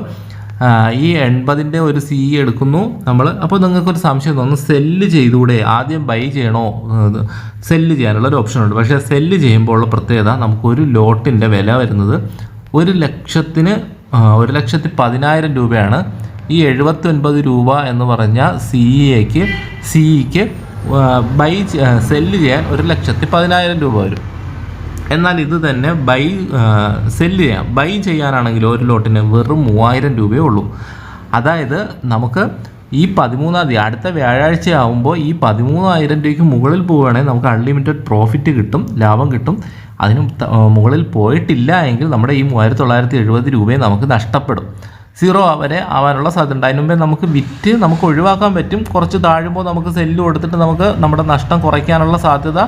ഈ എൺപതിന്റെ ഒരു സി എടുക്കുന്നു നമ്മൾ അപ്പോൾ നിങ്ങൾക്കൊരു സംശയം തോന്നുന്നു സെല്ല് ചെയ്തുകൂടെ? ആദ്യം ബൈ ചെയ്യണോ? സെല്ല് ചെയ്യാനുള്ള ഒരു ഓപ്ഷൻ ഉണ്ട്. പക്ഷേ സെല്ല് ചെയ്യുമ്പോൾ ഉള്ള പ്രത്യേകത നമുക്കൊരു ലോട്ടിന്റെ വില വരുന്നത് ഒരു ലക്ഷത്തിന് ഒരു ലക്ഷത്തി പതിനായിരം രൂപയാണ്. ഈ എഴുപത്തി ഒൻപത് രൂപ എന്ന് പറഞ്ഞ സി ഇക്ക് സിഇക്ക് ബൈ സെല്ല് ചെയ്യാൻ ഒരു ലക്ഷത്തി പതിനായിരം രൂപ വരും. എന്നാൽ ഇത് തന്നെ ബൈ സെല്ല് ചെയ്യാം. ബൈ ചെയ്യാനാണെങ്കിൽ ഒരു ലോട്ടിന് വെറും മൂവായിരം രൂപയേ ഉള്ളൂ. അതായത് നമുക്ക് ഈ പതിമൂന്നാം തീയതി അടുത്ത വ്യാഴാഴ്ച ആകുമ്പോൾ ഈ പതിമൂന്നായിരം രൂപയ്ക്ക് മുകളിൽ പോവുകയാണെങ്കിൽ നമുക്ക് അൺലിമിറ്റഡ് പ്രോഫിറ്റ് കിട്ടും ലാഭം കിട്ടും. അതിന് മുകളിൽ പോയിട്ടില്ല എങ്കിൽ നമ്മുടെ ഈ മൂവായിരത്തി തൊള്ളായിരത്തി എഴുപത് രൂപയെ നമുക്ക് നഷ്ടപ്പെടും. സീറോ വരെ ആവാനുള്ള സാധ്യത ഉണ്ട്. അതിന് മുമ്പേ നമുക്ക് വിറ്റ് നമുക്ക് ഒഴിവാക്കാൻ പറ്റും. കുറച്ച് താഴുമ്പോൾ നമുക്ക് സെല്ല് കൊടുത്തിട്ട് നമുക്ക് നമ്മുടെ നഷ്ടം കുറയ്ക്കാനുള്ള സാധ്യത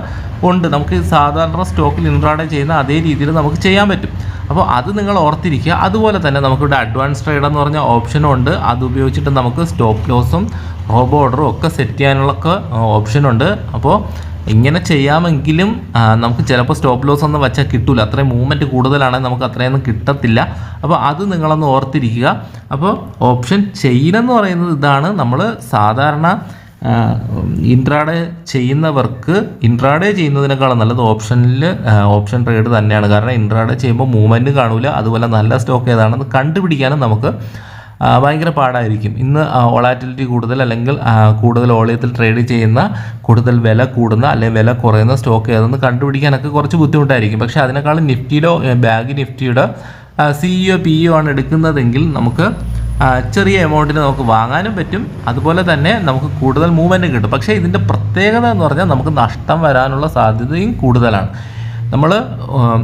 ഉണ്ട്. നമുക്ക് സാധാരണ സ്റ്റോക്കിൽ ഇൻട്രാഡേ ചെയ്യുന്ന അതേ രീതിയിൽ നമുക്ക് ചെയ്യാൻ പറ്റും. അപ്പോൾ അത് നിങ്ങൾ ഓർത്തിരിക്കുക. അതുപോലെ തന്നെ നമുക്കിവിടെ അഡ്വാൻസ് ട്രേഡ് എന്ന് പറഞ്ഞ ഓപ്ഷനും ഉണ്ട്. അത് ഉപയോഗിച്ചിട്ട് നമുക്ക് സ്റ്റോപ്പ് ലോസും റോബോ ഓർഡറും ഒക്കെ സെറ്റ് ചെയ്യാനുള്ള ഓപ്ഷനുണ്ട് അപ്പോൾ ഇങ്ങനെ ചെയ്യാമെങ്കിലും നമുക്ക് ചിലപ്പോൾ സ്റ്റോപ്പ് ലോസ് ഒന്നും വെച്ചാൽ കിട്ടില്ല അത്രയും മൂവ്മെന്റ് കൂടുതലാണെങ്കിൽ നമുക്ക് അത്രയൊന്നും കിട്ടത്തില്ല. അപ്പോൾ അത് നിങ്ങളൊന്ന് ഓർത്തിരിക്കുക. അപ്പോൾ ഓപ്ഷൻ ചെയിൻ എന്ന് പറയുന്നത് ഇതാണ്. നമ്മൾ സാധാരണ ഇൻട്രാഡേ ചെയ്യുന്നവർക്ക് ഇൻട്രാഡേ ചെയ്യുന്നതിനേക്കാളും നല്ലത് ഓപ്ഷനിൽ ഓപ്ഷൻ ട്രേഡ് തന്നെയാണ്. കാരണം ഇൻട്രാഡേ ചെയ്യുമ്പോൾ മൂവ്മെന്റ് കാണില്ല അതുപോലെ നല്ല സ്റ്റോക്ക് ഏതാണെന്ന് കണ്ടുപിടിക്കാനും നമുക്ക് ഭയങ്കര പാടായിരിക്കും. ഇന്ന് ഓളാറ്റിലിറ്റി കൂടുതൽ അല്ലെങ്കിൽ കൂടുതൽ ഓളയത്തിൽ ട്രേഡ് ചെയ്യുന്ന കൂടുതൽ വില കൂടുന്ന അല്ലെങ്കിൽ വില കുറയുന്ന സ്റ്റോക്ക് ഏതെന്ന് കണ്ടുപിടിക്കാനൊക്കെ കുറച്ച് ബുദ്ധിമുട്ടായിരിക്കും. പക്ഷേ അതിനേക്കാളും നിഫ്റ്റിയിലോ ബാങ്ക് നിഫ്റ്റിയുടെ C E O P E O ആണ് എടുക്കുന്നതെങ്കിൽ നമുക്ക് ചെറിയ എമൗണ്ടിന് നമുക്ക് വാങ്ങാനും പറ്റും. അതുപോലെ തന്നെ നമുക്ക് കൂടുതൽ മൂവ്മെന്റ് കിട്ടും. പക്ഷേ ഇതിന്റെ പ്രത്യേകത എന്ന് പറഞ്ഞാൽ നമുക്ക് നഷ്ടം വരാനുള്ള സാധ്യതയും കൂടുതലാണ്. നമ്മൾ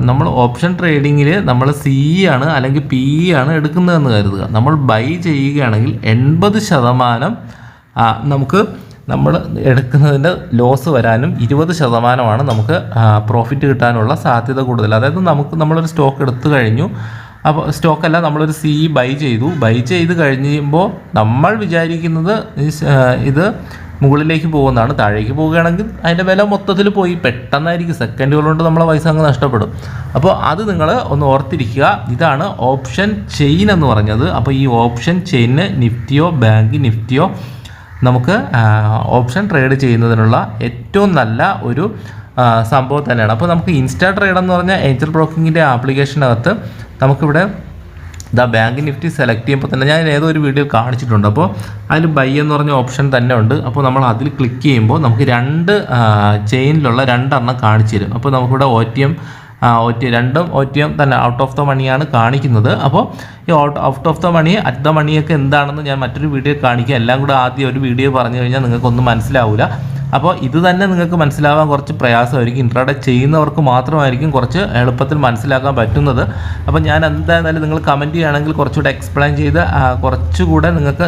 നമ്മൾ ഓപ്ഷൻ ട്രേഡിങ്ങിൽ നമ്മൾ സി ആണ് അല്ലെങ്കിൽ പി ആണ് എടുക്കുന്നതെന്ന് കരുതുക. നമ്മൾ ബൈ ചെയ്യുകയാണെങ്കിൽ എൺപത് ശതമാനം നമുക്ക് നമ്മൾ എടുക്കുന്നതിന്റെ ലോസ് വരാനും ഇരുപത് ശതമാനമാണ് നമുക്ക് പ്രോഫിറ്റ് കിട്ടാനുള്ള സാധ്യത കൂടുതൽ. അതായത് നമുക്ക് നമ്മളൊരു സ്റ്റോക്ക് എടുത്തു കഴിഞ്ഞു. അപ്പോൾ സ്റ്റോക്കല്ല നമ്മളൊരു സി ബൈ ചെയ്തു. ബൈ ചെയ്ത് കഴിയുമ്പോൾ നമ്മൾ വിചാരിക്കുന്നത് ഇത് മുകളിലേക്ക് പോകുന്നതാണ്. താഴേക്ക് പോവുകയാണെങ്കിൽ അതിന്റെ വില മൊത്തത്തിൽ പോയി. പെട്ടെന്നായിരിക്കും സെക്കൻഡുകൾ കൊണ്ട് നമ്മളെ പൈസ അങ്ങ് നഷ്ടപ്പെടും. അപ്പോൾ അത് നിങ്ങൾ ഒന്ന് ഓർത്തിരിക്കുക. ഇതാണ് ഓപ്ഷൻ ചെയിൻ എന്ന് പറഞ്ഞത്. അപ്പോൾ ഈ ഓപ്ഷൻ ചെയിന് നിഫ്റ്റിയോ ബാങ്ക് നിഫ്റ്റിയോ നമുക്ക് ഓപ്ഷൻ ട്രേഡ് ചെയ്യുന്നതിനുള്ള ഏറ്റവും നല്ല ഒരു സംഭവം തന്നെയാണ്. അപ്പോൾ നമുക്ക് ഇൻസ്റ്റാ ട്രേഡ് എന്ന് പറഞ്ഞാൽ ഏഞ്ചൽ ബ്രോക്കിങ്ങിന്റെ ആപ്ലിക്കേഷനകത്ത് നമുക്കിവിടെ ദാ ബാങ്ക് നിഫ്റ്റി സെലക്ട് ചെയ്യുമ്പോൾ തന്നെ ഞാൻ ഏതോ ഒരു വീഡിയോ കാണിച്ചിട്ടുണ്ട്. അപ്പോൾ അതിൽ ബൈ എന്ന് പറഞ്ഞ ഓപ്ഷൻ തന്നെ ഉണ്ട്. അപ്പോൾ നമ്മൾ അതിൽ ക്ലിക്ക് ചെയ്യുമ്പോൾ നമുക്ക് രണ്ട് ചെയിനിലുള്ള രണ്ടെണ്ണം കാണിച്ചു തരും. അപ്പോൾ നമുക്കിവിടെ O T M O T രണ്ടും ഒ ടി എം തന്നെ ഔട്ട് ഓഫ് ദ മണിയാണ് കാണിക്കുന്നത്. അപ്പോൾ ഈ out out of the money at the മണിയൊക്കെ എന്താണെന്ന് ഞാൻ മറ്റൊരു വീഡിയോ കാണിക്കുക എല്ലാം കൂടെ ആദ്യം ഒരു വീഡിയോ പറഞ്ഞു കഴിഞ്ഞാൽ നിങ്ങൾക്കൊന്നും മനസ്സിലാവില്ല അപ്പോൾ ഇത് തന്നെ നിങ്ങൾക്ക് മനസ്സിലാവാൻ കുറച്ച് പ്രയാസമായിരിക്കും. ഇൻട്രാഡേ ചെയ്യുന്നവർക്ക് മാത്രമായിരിക്കും കുറച്ച് എളുപ്പത്തിൽ മനസ്സിലാക്കാൻ പറ്റുന്നത്. അപ്പോൾ ഞാൻ എന്തായാലും നിങ്ങൾ കമന്റ് ചെയ്യുകയാണെങ്കിൽ കുറച്ചുകൂടെ എക്സ്പ്ലെയിൻ ചെയ്ത് കുറച്ചുകൂടെ നിങ്ങൾക്ക്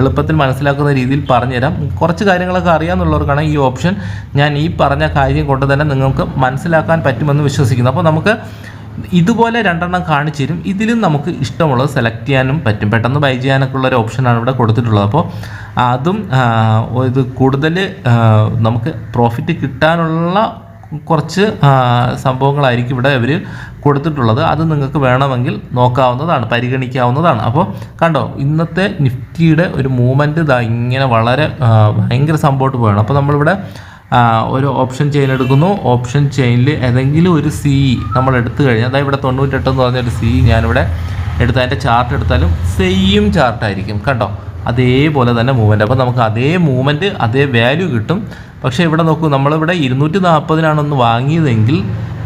എളുപ്പത്തിൽ മനസ്സിലാക്കുന്ന രീതിയിൽ പറഞ്ഞുതരാം. കുറച്ച് കാര്യങ്ങളൊക്കെ അറിയാമെന്നുള്ളവർക്കാണ് ഈ ഓപ്ഷൻ ഞാൻ ഈ പറഞ്ഞ കാര്യം കൊണ്ട് തന്നെ നിങ്ങൾക്ക് മനസ്സിലാക്കാൻ പറ്റുമെന്ന് വിശ്വസിക്കുന്നു. അപ്പോൾ നമുക്ക് ഇതുപോലെ രണ്ടെണ്ണം കാണിച്ചു തരും. ഇതിലും നമുക്ക് ഇഷ്ടമുള്ളത് സെലക്ട് ചെയ്യാനും പറ്റും. പെട്ടെന്ന് ബൈ ചെയ്യാനൊക്കെ ഉള്ള ഒരു ഓപ്ഷനാണ് ഇവിടെ കൊടുത്തിട്ടുള്ളത്. അപ്പോൾ അതും ഇത് കൂടുതൽ നമുക്ക് പ്രോഫിറ്റ് കിട്ടാനുള്ള കുറച്ച് സംഭവങ്ങളായിരിക്കും ഇവിടെ ഇവർ കൊടുത്തിട്ടുള്ളത്. അത് നിങ്ങൾക്ക് വേണമെങ്കിൽ നോക്കാവുന്നതാണ് പരിഗണിക്കാവുന്നതാണ്. അപ്പോൾ കണ്ടോ ഇന്നത്തെ നിഫ്റ്റിയുടെ ഒരു മൂവ്മെന്റ് ഇതാ ഇങ്ങനെ വളരെ ഭയങ്കര സംഭവമായിട്ട് പോവുകയാണ്. അപ്പോൾ നമ്മളിവിടെ ഒരു ഓപ്ഷൻ ചെയിൻ എടുക്കുന്നു. ഓപ്ഷൻ ചെയിനിൽ ഏതെങ്കിലും ഒരു സി നമ്മൾ എടുത്തു കഴിഞ്ഞാൽ അതായത് ഇവിടെ തൊണ്ണൂറ്റെട്ട് എന്ന് പറഞ്ഞൊരു സി ഞാനിവിടെ എടുത്ത് അതിന്റെ ചാർട്ട് എടുത്താലും സെയിം ചാർട്ടായിരിക്കും കണ്ടോ? അതേപോലെ തന്നെ മൂവ്മെന്റ് അപ്പോൾ നമുക്ക് അതേ മൂവ്മെന്റ് അതേ വാല്യൂ കിട്ടും. പക്ഷേ ഇവിടെ നോക്കൂ നമ്മളിവിടെ ഇരുന്നൂറ്റി നാൽപ്പതിനാണ് ഒന്ന് വാങ്ങിയതെങ്കിൽ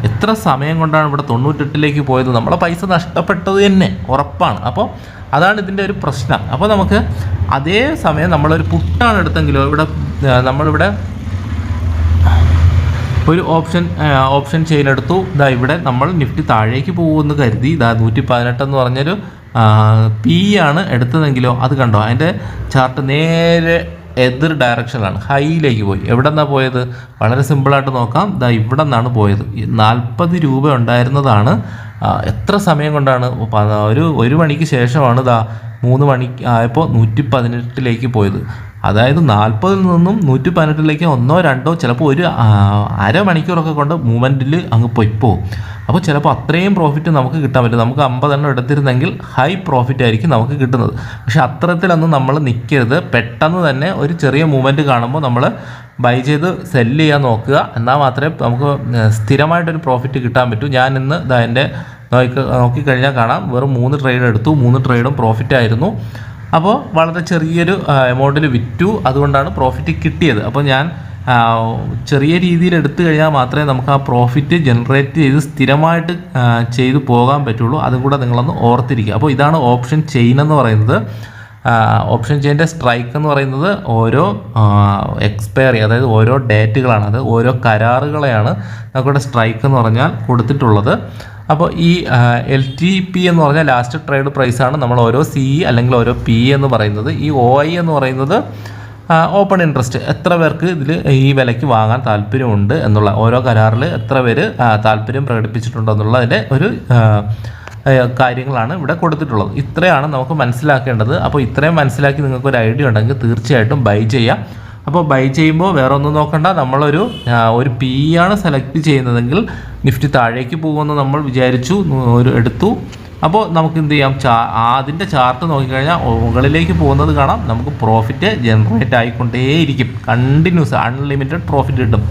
എത്ര സമയം കൊണ്ടാണ് ഇവിടെ തൊണ്ണൂറ്റെട്ടിലേക്ക് പോയത്? നമ്മളെ പൈസ നഷ്ടപ്പെട്ടത് തന്നെ ഉറപ്പാണ്. അപ്പോൾ അതാണ് ഇതിന്റെ ഒരു പ്രശ്നം. അപ്പോൾ നമുക്ക് അതേ സമയം നമ്മളൊരു പുട്ടാണ് എടുത്തെങ്കിലോ ഇവിടെ നമ്മളിവിടെ ഒരു ഓപ്ഷൻ ഓപ്ഷൻ ചെയിൻ എടുത്തു. ഇതാ ഇവിടെ നമ്മൾ നിഫ്റ്റി താഴേക്ക് പോകുമെന്ന് കരുതി. ഇതാ നൂറ്റി പതിനെട്ടെന്ന് പറഞ്ഞൊരു പി ആണ് എടുത്തതെങ്കിലോ അത് കണ്ടോ? അതിന്റെ ചാർട്ട് നേരെ എതിർ ഡയറക്ഷനാണ് ഹൈയിലേക്ക് പോയി. എവിടെ നിന്നാണ് പോയത്? വളരെ സിമ്പിളായിട്ട് നോക്കാം. ഇതാ ഇവിടെ നിന്നാണ് പോയത്. നാൽപ്പത് രൂപ ഉണ്ടായിരുന്നതാണ്. എത്ര സമയം കൊണ്ടാണ്? ഒരു ഒരു മണിക്ക് ശേഷമാണ് ഇതാ മൂന്ന് മണി ആയപ്പോൾ നൂറ്റി പതിനെട്ടിലേക്ക് പോയത്. അതായത് നാൽപ്പതിൽ നിന്നും നൂറ്റി പതിനെട്ടിലേക്ക് ഒന്നോ രണ്ടോ ചിലപ്പോൾ ഒരു അരമണിക്കൂറൊക്കെ കൊണ്ട് മൂവ്മെന്റിൽ അങ്ങ് പൊയ്പോവും അപ്പോൾ ചിലപ്പോൾ അത്രയും പ്രോഫിറ്റ് നമുക്ക് കിട്ടാൻ പറ്റും. നമുക്ക് അമ്പതെണ്ണം എടുത്തിരുന്നെങ്കിൽ ഹൈ പ്രോഫിറ്റ് ആയിരിക്കും നമുക്ക് കിട്ടുന്നത്. പക്ഷേ അത്തരത്തിലൊന്നും നമ്മൾ നിൽക്കരുത്. പെട്ടെന്ന് തന്നെ ഒരു ചെറിയ മൂവ്മെന്റ് കാണുമ്പോൾ നമ്മൾ ബൈ ചെയ്ത് സെല്ല് ചെയ്യാൻ നോക്കുക. എന്നാൽ മാത്രമേ നമുക്ക് സ്ഥിരമായിട്ടൊരു പ്രോഫിറ്റ് കിട്ടാൻ പറ്റൂ. ഞാൻ ഇന്ന് ഇതാ എന്റെ നോക്കി നോക്കിക്കഴിഞ്ഞാൽ കാണാം. വെറും മൂന്ന് ട്രേഡ് എടുത്തു. മൂന്ന് ട്രേഡും പ്രോഫിറ്റ് ആയിരുന്നു. അപ്പോൾ വളരെ ചെറിയൊരു എമൗണ്ടിൽ വിറ്റു. അതുകൊണ്ടാണ് പ്രോഫിറ്റ് കിട്ടിയത്. അപ്പോൾ ഞാൻ ചെറിയ രീതിയിൽ എടുത്തു കഴിഞ്ഞാൽ മാത്രമേ നമുക്ക് ആ പ്രോഫിറ്റ് ജനറേറ്റ് ചെയ്ത് സ്ഥിരമായിട്ട് ചെയ്തു പോകാൻ പറ്റുള്ളൂ. അതും കൂടെ നിങ്ങളൊന്ന് ഓർത്തിരിക്കുക. അപ്പോൾ ഇതാണ് ഓപ്ഷൻ ചെയിൻ എന്ന് പറയുന്നത്. ഓപ്ഷൻ ചെയിന്റെ സ്ട്രൈക്ക് എന്ന് പറയുന്നത് ഓരോ എക്സ്പയറി അതായത് ഓരോ ഡേറ്റുകളാണ് അത് ഓരോ കരാറുകളെയാണ് നമുക്കിവിടെ സ്ട്രൈക്ക് എന്ന് പറഞ്ഞാൽ കൊടുത്തിട്ടുള്ളത്. അപ്പോൾ ഈ എൽ ടി പി എന്ന് പറഞ്ഞാൽ ലാസ്റ്റ് ട്രേഡ് പ്രൈസാണ് നമ്മൾ ഓരോ സി അല്ലെങ്കിൽ ഓരോ പി എന്ന് പറയുന്നത്. ഈ ഒ ഐ എന്ന് പറയുന്നത് ഓപ്പൺ ഇൻട്രസ്റ്റ് എത്ര പേർക്ക് ഇതിൽ ഈ വിലയ്ക്ക് വാങ്ങാൻ താല്പര്യമുണ്ട് എന്നുള്ള ഓരോ കരാറിൽ എത്ര പേര് താല്പര്യം പ്രകടിപ്പിച്ചിട്ടുണ്ടെന്നുള്ളതിന്റെ ഒരു കാര്യങ്ങളാണ് ഇവിടെ കൊടുത്തിട്ടുള്ളത്. ഇത്രയാണ് നമുക്ക് മനസ്സിലാക്കേണ്ടത്. അപ്പോൾ ഇത്രയും മനസ്സിലാക്കി നിങ്ങൾക്ക് ഒരു ഐഡിയ ഉണ്ടെങ്കിൽ തീർച്ചയായിട്ടും ബൈ ചെയ്യാം. അപ്പോൾ ബൈ ചെയ്യുമ്പോൾ വേറെ ഒന്നും നോക്കണ്ട. നമ്മളൊരു ഒരു പി ആണ് സെലക്ട് ചെയ്യുന്നതെങ്കിൽ നിഫ്റ്റി താഴേക്ക് പോകുമെന്ന് നമ്മൾ വിചാരിച്ചു ഒരു എടുത്തു. അപ്പോൾ നമുക്ക് എന്ത് ചെയ്യാം? ചാ അതിന്റെ ചാർട്ട് നോക്കിക്കഴിഞ്ഞാൽ മുകളിലേക്ക് പോകുന്നത് കാണാം. നമുക്ക് പ്രോഫിറ്റ് ജനറേറ്റ് ആയിക്കൊണ്ടേയിരിക്കും. കണ്ടിന്യൂസ് അൺലിമിറ്റഡ് പ്രോഫിറ്റ് കിട്ടും.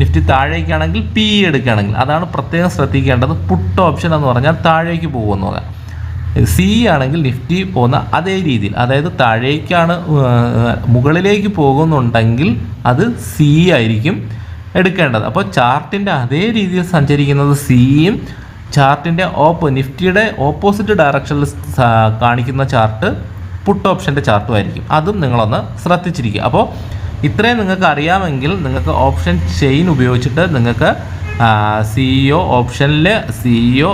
നിഫ്റ്റി താഴേക്കാണെങ്കിൽ പി എടുക്കുകയാണെങ്കിൽ അതാണ് പ്രത്യേകം ശ്രദ്ധിക്കേണ്ടത്. പുട്ട് ഓപ്ഷൻ എന്ന് പറഞ്ഞാൽ താഴേക്ക് പോകുമെന്ന് പറയാം. സി ആണെങ്കിൽ നിഫ്റ്റി പോകുന്ന അതേ രീതിയിൽ അതായത് താഴേക്കാണ് മുകളിലേക്ക് പോകുന്നുണ്ടെങ്കിൽ അത് സി ആയിരിക്കും എടുക്കേണ്ടത്. അപ്പോൾ ചാർട്ടിന്റെ അതേ രീതിയിൽ സഞ്ചരിക്കുന്നത് സിയും ചാർട്ടിന്റെ ഓപ്പ് നിഫ്റ്റിയുടെ ഓപ്പോസിറ്റ് ഡയറക്ഷനിൽ കാണിക്കുന്ന ചാർട്ട് പുട്ട് ഓപ്ഷന്റെ ചാർട്ടും ആയിരിക്കും. അതും നിങ്ങളൊന്ന് ശ്രദ്ധിച്ചിരിക്കുക. അപ്പോൾ ഇത്രയും നിങ്ങൾക്ക് അറിയാമെങ്കിൽ നിങ്ങൾക്ക് ഓപ്ഷൻ ചെയിൻ ഉപയോഗിച്ചിട്ട് നിങ്ങൾക്ക് സിഇഒ ഓപ്ഷനിൽ സിഇഒ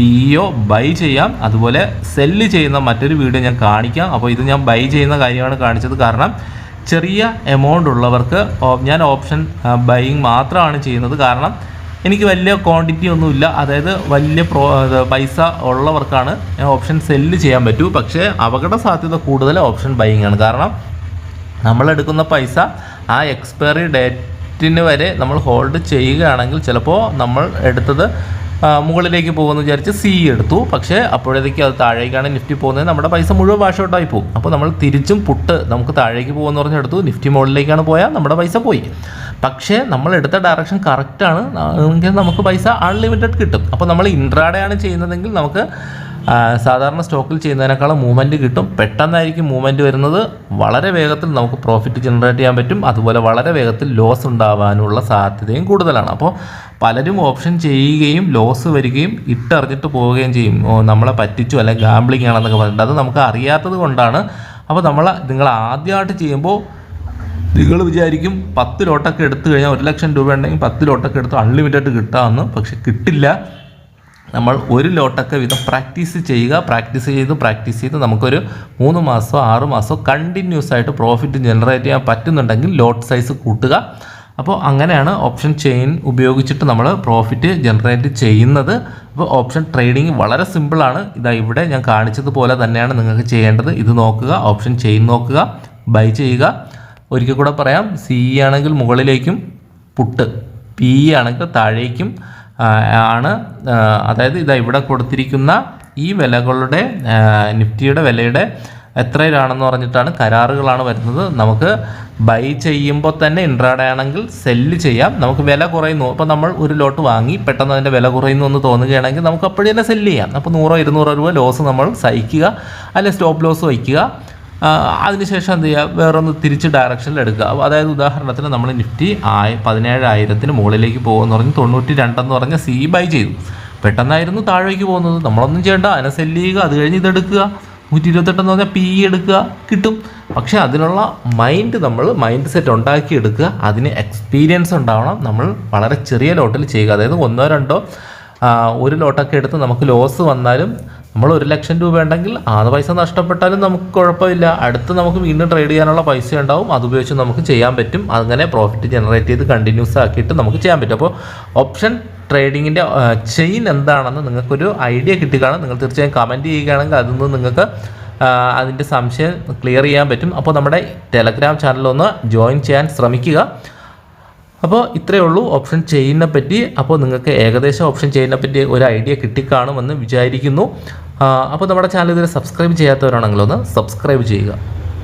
പി ഒ ബൈ ചെയ്യാം. അതുപോലെ സെല്ല് ചെയ്യുന്ന മറ്റൊരു വീഡിയോ ഞാൻ കാണിക്കാം. അപ്പോൾ ഇത് ഞാൻ ബൈ ചെയ്യുന്ന കാര്യമാണ് കാണിച്ചത്. കാരണം ചെറിയ എമൗണ്ട് ഉള്ളവർക്ക് ഞാൻ ഓപ്ഷൻ ബൈയിങ് മാത്രമാണ് ചെയ്യുന്നത്. കാരണം എനിക്ക് വലിയ ക്വാണ്ടിറ്റി ഒന്നുമില്ല അതായത് വലിയ പ്രോ പൈസ ഉള്ളവർക്കാണ് ഓപ്ഷൻ സെല്ല് ചെയ്യാൻ പറ്റൂ. പക്ഷേ അപകട സാധ്യത കൂടുതൽ ഓപ്ഷൻ ബൈയിങ് ആണ്. കാരണം നമ്മളെടുക്കുന്ന പൈസ ആ എക്സ്പയറി ഡേറ്റിന് വരെ നമ്മൾ ഹോൾഡ് ചെയ്യുകയാണെങ്കിൽ ചിലപ്പോൾ നമ്മൾ എടുത്തത് മുകളിലേക്ക് പോകുമെന്ന് വിചാരിച്ച് സി എടുത്തു. പക്ഷേ അപ്പോഴത്തേക്ക് അത് താഴേക്കാണ് നിഫ്റ്റി പോകുന്നത്. നമ്മുടെ പൈസ മുഴുവൻ വാഷ് ഔട്ടായി പോകും. അപ്പോൾ നമ്മൾ തിരിച്ചും പുട്ട് നമുക്ക് താഴേക്ക് പോകുമെന്ന് പറഞ്ഞെടുത്തു നിഫ്റ്റി മുകളിലേക്കാണ് പോയാൽ നമ്മുടെ പൈസ പോയി. പക്ഷേ നമ്മൾ എടുത്ത ഡയറക്ഷൻ കറക്റ്റാണ് എങ്കിൽ നമുക്ക് പൈസ അൺലിമിറ്റഡ് കിട്ടും. അപ്പോൾ നമ്മൾ ഇൻട്രാഡേ ആണ് ചെയ്യുന്നതെങ്കിൽ നമുക്ക് സാധാരണ സ്റ്റോക്കിൽ ചെയ്യുന്നതിനേക്കാളും മൂവ്മെന്റ് കിട്ടും. പെട്ടെന്നായിരിക്കും മൂവ്മെന്റ് വരുന്നത്. വളരെ വേഗത്തിൽ നമുക്ക് പ്രോഫിറ്റ് ജനറേറ്റ് ചെയ്യാൻ പറ്റും. അതുപോലെ വളരെ വേഗത്തിൽ ലോസ് ഉണ്ടാവാനുള്ള സാധ്യതയും കൂടുതലാണ്. അപ്പോൾ പലരും ഓപ്ഷൻ ചെയ്യുകയും ലോസ് വരികയും ഇട്ടറിഞ്ഞിട്ട് പോവുകയും ചെയ്യും. നമ്മളെ പറ്റിച്ചു അല്ലെങ്കിൽ ഗാംബ്ലിംഗ് ആണെന്നൊക്കെ പറഞ്ഞിട്ട്. അത് നമുക്ക് അറിയാത്തത് കൊണ്ടാണ്. അപ്പോൾ നമ്മൾ നിങ്ങൾ ആദ്യമായിട്ട് ചെയ്യുമ്പോൾ നിങ്ങൾ വിചാരിക്കും പത്ത് ലോട്ടൊക്കെ എടുത്തു കഴിഞ്ഞാൽ ഒരു ലക്ഷം രൂപ ഉണ്ടെങ്കിൽ പത്ത് ലോട്ടൊക്കെ എടുത്ത് അൺലിമിറ്റഡ് കിട്ടാമെന്ന്. പക്ഷെ കിട്ടില്ല. നമ്മൾ ഒരു ലോട്ടൊക്കെ വീതം പ്രാക്ടീസ് ചെയ്യുക. പ്രാക്ടീസ് ചെയ്ത് പ്രാക്ടീസ് ചെയ്ത് നമുക്കൊരു മൂന്ന് മാസമോ ആറ് മാസമോ കണ്ടിന്യൂസ് ആയിട്ട് പ്രോഫിറ്റ് ജനറേറ്റ് ചെയ്യാൻ പറ്റുന്നുണ്ടെങ്കിൽ ലോട്ട് സൈസ് കൂട്ടുക. അപ്പോൾ അങ്ങനെയാണ് ഓപ്ഷൻ ചെയിൻ ഉപയോഗിച്ചിട്ട് നമ്മൾ പ്രോഫിറ്റ് ജനറേറ്റ് ചെയ്യുന്നത്. അപ്പോൾ ഓപ്ഷൻ ട്രേഡിംഗ് വളരെ സിമ്പിളാണ് ഇതാ ഇവിടെ ഞാൻ കാണിച്ചതുപോലെ തന്നെയാണ് നിങ്ങൾക്ക് ചെയ്യേണ്ടത്. ഇത് നോക്കുക ഓപ്ഷൻ ചെയിൻ നോക്കുക ബൈ ചെയ്യുക. ഒരിക്കൽ കൂടെ പറയാം സി ആണെങ്കിൽ മുകളിലേക്കും പുട്ട് പി ആണെങ്കിൽ താഴേക്കും ആണ് അതായത് ഇതാ ഇവിടെ കൊടുത്തിരിക്കുന്ന ഈ വിലകളുടെ നിഫ്റ്റിയുടെ വിലയുടെ എത്രയിലാണെന്ന് പറഞ്ഞിട്ടാണ് കരാറുകളാണ് വരുന്നത്. നമുക്ക് ബൈ ചെയ്യുമ്പോൾ തന്നെ ഇൻട്രാഡേ ആണെങ്കിൽ സെല്ല് ചെയ്യാം. നമുക്ക് വില കുറയുന്നു. അപ്പോൾ നമ്മൾ ഒരു ലോട്ട് വാങ്ങി പെട്ടെന്ന് അതിന്റെ വില കുറയുന്നു എന്ന് തോന്നുകയാണെങ്കിൽ നമുക്ക് അപ്പോഴും തന്നെ സെല്ല് ചെയ്യാം. അപ്പോൾ നൂറോ ഇരുന്നൂറോ രൂപ ലോസ് നമ്മൾ സഹിക്കുക. അല്ലെങ്കിൽ സ്റ്റോപ്പ് ലോസ് വയ്ക്കുക. അതിനുശേഷം എന്ത് ചെയ്യുക? വേറൊന്ന് തിരിച്ച് ഡയറക്ഷനിൽ എടുക്കുക. അതായത് ഉദാഹരണത്തിന് നമ്മൾ നിഫ്റ്റി ആയ പതിനേഴായിരത്തിന് മുകളിലേക്ക് പോകുമെന്ന് പറഞ്ഞ് തൊണ്ണൂറ്റി രണ്ടെന്ന് പറഞ്ഞ സി ബൈ ചെയ്തു. പെട്ടെന്നായിരുന്നു താഴേക്ക് പോകുന്നത്. നമ്മളൊന്നും ചെയ്യേണ്ട. അതിനെ സെല്ല് ചെയ്യുക. അത് കഴിഞ്ഞ് ഇതെടുക്കുക നൂറ്റി ഇരുപത്തെട്ടെന്ന് പറഞ്ഞാൽ പി എടുക്കുക കിട്ടും. പക്ഷേ അതിനുള്ള മൈൻഡ് നമ്മൾ മൈൻഡ് സെറ്റ് ഉണ്ടാക്കിയെടുക്കുക അതിന് എക്സ്പീരിയൻസ് ഉണ്ടാവണം നമ്മൾ വളരെ ചെറിയ ലോട്ടിൽ ചെയ്യുക. അതായത് ഒന്നോ രണ്ടോ ഒരു ലോട്ടൊക്കെ എടുത്ത് നമുക്ക് ലോസ് വന്നാലും നമ്മൾ ഒരു ലക്ഷം രൂപ ഉണ്ടെങ്കിൽ ആ പൈസ നഷ്ടപ്പെട്ടാലും നമുക്ക് കുഴപ്പമില്ല. അടുത്ത് നമുക്ക് വീണ്ടും ട്രേഡ് ചെയ്യാനുള്ള പൈസ ഉണ്ടാവും. അതുപയോഗിച്ച് നമുക്ക് ചെയ്യാൻ പറ്റും. അങ്ങനെ പ്രോഫിറ്റ് ജനറേറ്റ് ചെയ്ത് കണ്ടിന്യൂസ് ആക്കിയിട്ട് നമുക്ക് ചെയ്യാൻ പറ്റും. അപ്പോൾ ഓപ്ഷൻ ട്രേഡിങ്ങിന്റെ ചെയിൻ എന്താണെന്ന് നിങ്ങൾക്കൊരു ഐഡിയ കിട്ടുകയാണ് നിങ്ങൾ തീർച്ചയായും കമന്റ് ചെയ്യുകയാണെങ്കിൽ അതിൽ നിന്ന് നിങ്ങൾക്ക് അതിന്റെ സംശയം ക്ലിയർ ചെയ്യാൻ പറ്റും. അപ്പോൾ നമ്മുടെ ടെലഗ്രാം ചാനലൊന്ന് ജോയിൻ ചെയ്യാൻ ശ്രമിക്കുക. അപ്പോൾ ഇത്രയേ ഉള്ളൂ ഓപ്ഷൻ ചെയിനെ പറ്റി. അപ്പോൾ നിങ്ങൾക്ക് ഏകദേശം ഓപ്ഷൻ ചെയിനെ പറ്റി ഒരു ഐഡിയ കിട്ടിക്കാണുമെന്ന് വിചാരിക്കുന്നു. അപ്പോൾ നമ്മുടെ ചാനൽ ഇതുവരെ സബ്സ്ക്രൈബ് ചെയ്യാത്തവരാണെങ്കിൽ ഒന്ന് സബ്സ്ക്രൈബ് ചെയ്യുക.